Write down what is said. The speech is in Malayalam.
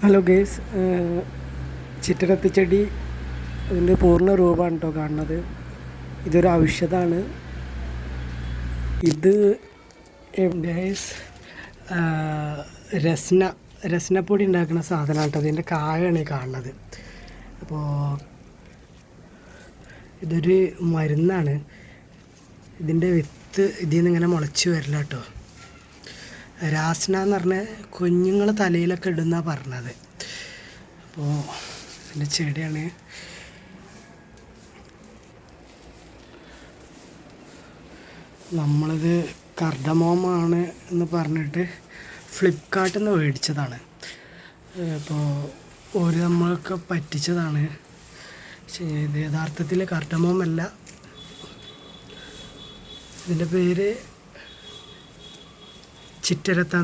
ഹലോ ഗേസ് ചിറ്റരത്തിച്ചെടി ഇതിന്റെ പൂർണ രൂപമാണ് കേട്ടോ കാണുന്നത്. ഇതൊരു ഔഷധമാണ്. ഇത് ഗേസ് രസ്ന രസ്നപ്പൊടി ഉണ്ടാക്കുന്ന സാധനമാണ് കേട്ടോ. ഇതിന്റെ കായാണ് ഈ കാണുന്നത്. അപ്പോൾ ഇതൊരു മരുന്നാണ്. ഇതിന്റെ വിത്ത് ഇതിൽ നിന്ന് ഇങ്ങനെ മുളച്ച് വരില്ല കേട്ടോ. രാസ്ന എന്ന് പറഞ്ഞ കുഞ്ഞുങ്ങൾ തലയിലൊക്കെ ഇടുന്ന പറഞ്ഞത്. അപ്പോൾ എന്റെ ചെടിയാണ്. നമ്മളിത് കർഡമോമാണ് എന്ന് പറഞ്ഞിട്ട് ഫ്ലിപ്കാർട്ടിൽ നിന്ന് മേടിച്ചതാണ്. അപ്പോൾ ഒരു നമ്മൾക്ക് പറ്റിച്ചതാണ്. ഇത് യഥാർത്ഥത്തിൽ കർഡമോമല്ല ഇതിന്റെ പേര് ചിറ്റരത്ത